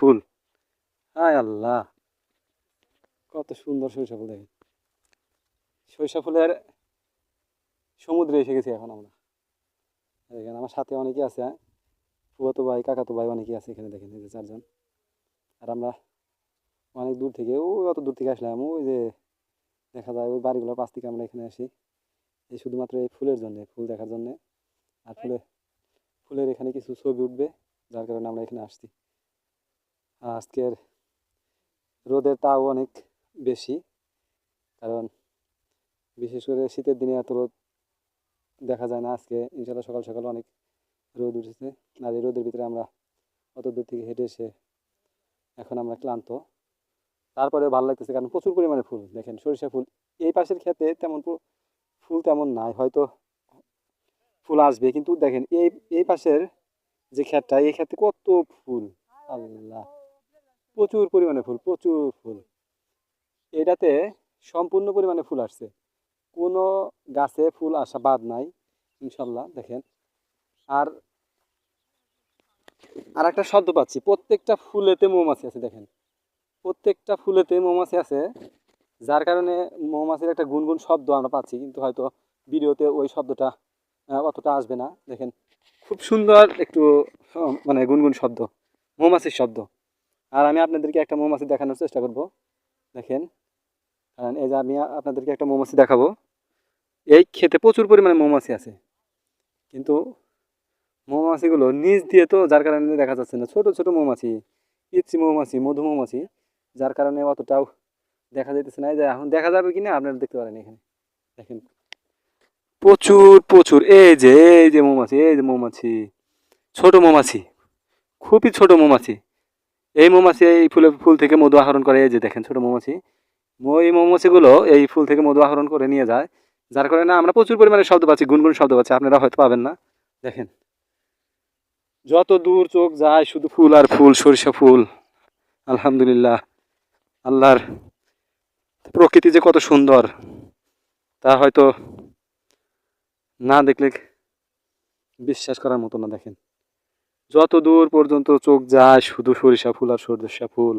ফুল? হায় আল্লাহ। কত সুন্দর সরিষা ফুল দেখেন। সরিষা ফুলের সমুদ্রে এসে গেছি এখন আমরা। দেখেন, আমার সাথে অনেকে আছে হ্যাঁ? ফুয়াতো ভাই, কাকাতো ভাই অনেকেই আছে এখানে, দেখেন, এই যে চারজন। আর আমরা অনেক দূর থেকে, ওই অত দূর থেকে আসলাম, ওই যে দেখা যায়, ওই বাড়িগুলোর পাশ থেকে আমরা এখানে আসি। এই শুধুমাত্র এই ফুলের জন্য, ফুল দেখার জন্য। আর ফুলের ফুলের এখানে কিছু ছবি উঠবে, যার কারণে আমরা এখানে আসছি। আজকের রোদের তাও অনেক বেশি, কারণ বিশেষ করে শীতের দিনে এত রোদ দেখা যায় না। আজকে ইনশাল্লাহ সকাল সকাল অনেক রোদ উঠেছে। আর এই রোদের ভিতরে আমরা অত দূর থেকে হেঁটে এসে এখন আমরা ক্লান্ত। তারপরে ভালো লাগতেছে কারণ প্রচুর পরিমাণে ফুল। দেখেন সরিষা ফুল, এই পাশের ক্ষেতে তেমন ফুল তেমন নাই। হয়তো ফুল আসবে, কিন্তু দেখেন এই এই পাশের যে ক্ষেতটা, এই ক্ষেতে কত ফুল। আল্লাহ। প্রচুর পরিমাণে ফুল, প্রচুর ফুল। এটাতে সম্পূর্ণ পরিমাণে ফুল আসছে। কোনো গাছে ফুল আসা বাদ নাই, ইনশাল্লাহ, দেখেন। আর আর একটা শব্দ পাচ্ছি, প্রত্যেকটা ফুলেতে মৌমাছি আছে, দেখেন। প্রত্যেকটা ফুলেতে মৌমাছি আছে, যার কারণে মৌমাছির একটা গুনগুন শব্দ আমরা পাচ্ছি, কিন্তু হয়তো ভিডিওতে ওই শব্দটা অতটা আসবে না। দেখেন, খুব সুন্দর একটু মানে গুনগুন শব্দ, মৌমাছির শব্দ। আর আমি আপনাদেরকে একটা মৌমাছি দেখানোর চেষ্টা করব। দেখেন, কারণ এই যে আমি আপনাদেরকে একটা মৌমাছি দেখাবো। এই ক্ষেতে প্রচুর পরিমাণে মৌমাছি আছে। কিন্তু মৌমাছিগুলো নিচ দিয়ে তো যার কারণে দেখা যাচ্ছে না, ছোট ছোট মৌমাছি পিচ্ছি মৌমাছি, মধু মৌমাছি, যার কারণে অতটাও দেখা যেতেছে না। এই যে এখন দেখা যাবে কি না আপনারা দেখতে পারেন এখানে। দেখেন, প্রচুর প্রচুর, এই যে এই যে মৌমাছি, এই যে মৌমাছি, ছোট মৌমাছি, খুবই ছোট মৌমাছি। এই মৌমাছি, এই ফুলে, ফুল থেকে মধু আহরণ করে, এই যে দেখেন ছোট মৌমাছি। এই মৌমাছিগুলো এই ফুল থেকে মধু আহরণ করে নিয়ে যায়, যার কারণে আমরা প্রচুর পরিমাণে শব্দ পাচ্ছি, গুনগুন শব্দ পাচ্ছি, আপনারা হয়তো পাবেন না। দেখেন। যত দূর চোখ যায়, শুধু ফুল আর ফুল, সরিষা ফুল, আলহামদুলিল্লাহ, আল্লাহর প্রকৃতি যে কত সুন্দর, তা হয়তো না দেখলে বিশ্বাস করার মতো না, দেখেন। যত দূর পর্যন্ত চোখ যায়, শুধু সরিষা ফুল আর সরিষা ফুল।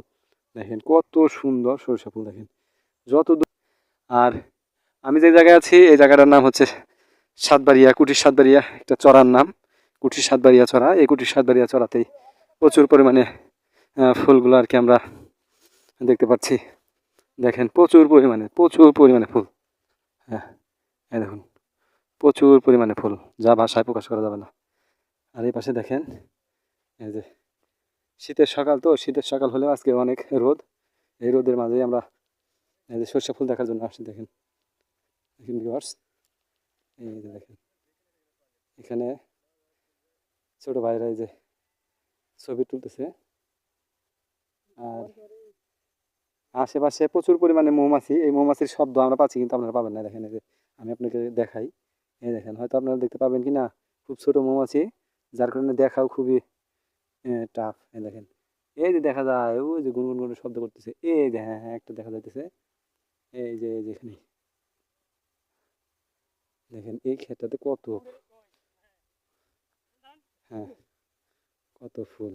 দেখেন কত সুন্দর সরিষা ফুল, দেখেন। যত দূর আর আমি যে জায়গায় আছি, এই জায়গাটার নাম হচ্ছে সাতবাড়িয়া, কুটির সাতবাড়িয়া, একটা চড়ার নাম। কুটির সাতবাড়িয়া চড়া। এই কুটির সাতবাড়িয়া চড়াতেই প্রচুর পরিমাণে ফুলগুলো আর কি আমরা দেখতে পাচ্ছি। দেখেন প্রচুর পরিমাণে প্রচুর পরিমাণে ফুল। হ্যাঁ দেখুন, প্রচুর পরিমাণে ফুল। যা ভাষায় প্রকাশ করা যাবে না। আর এই পাশে দেখেন এই যে, শীতের সকাল তো, শীতের সকাল হলেও আজকে অনেক রোদ। এই রোদের মাঝেই আমরা এই যে সর্ষে ফুল দেখার জন্য আসছি, দেখেন। দেখেন এই যে দেখেন। এখানে ছোট ভাইরা এই যে ছবি তুলতেছে। আর আশেপাশে প্রচুর পরিমাণে মৌমাছি, এই মৌমাছির শব্দ আমরা পাচ্ছি কিন্তু আপনারা পাবেন না। দেখেন এই যে, আমি আপনাকে দেখাই। এই দেখেন, হয়তো আপনারা দেখতে পাবেন কি না খুব ছোট মৌমাছি, যার কারণে দেখাও খুবই টাফ এই দেখেন। এই যে দেখা যায়, ওই যে গুনগুন গুন শব্দ করতেছে, এই যে হ্যাঁ হ্যাঁ একটা দেখা যাইতেছে। এই যে এই যে দেখেন, এই ক্ষেতটাতে কত হ্যাঁ কত ফুল।